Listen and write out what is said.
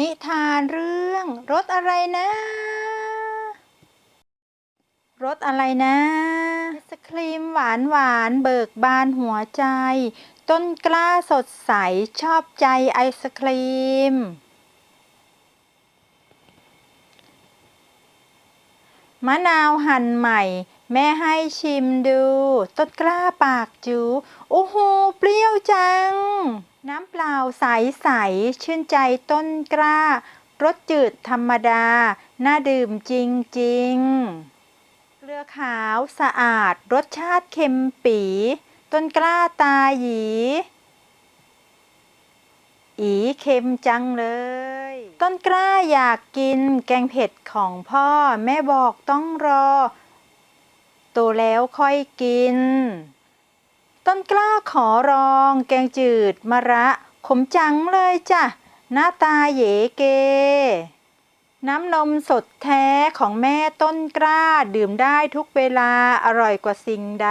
นิทานเรื่องรสอะไรนะรสอะไรนะไอศครีมหวานหวานเบิกบานหัวใจ ต้นกล้าสดใสชอบใจไอศครีม มะนาวหั่นใหม่ แม่ให้ชิมดู ต้นกล้าปากจูโอ้โหเปรี้ยว น้ำเปล่าใสใสชื่นใจต้นกล้ารสจืดธรรมดา น่าดื่มจริง ๆ เกลือขาวสะอาด รสชาติเค็มปี ต้นกล้าตาหยี อีเค็มจังเลย ต้นกล้าอยากกินแกงเผ็ดของพ่อ แม่บอกต้องรอ โตแล้วค่อยกิน ต้นกล้าขอรอง แกงจืดมะระ ขมจังเลยจ้ะ หน้าตาเหยเก น้ำนมสดแท้ของแม่ต้นกล้าดื่มได้ทุกเวลาอร่อยกว่าสิ่งใด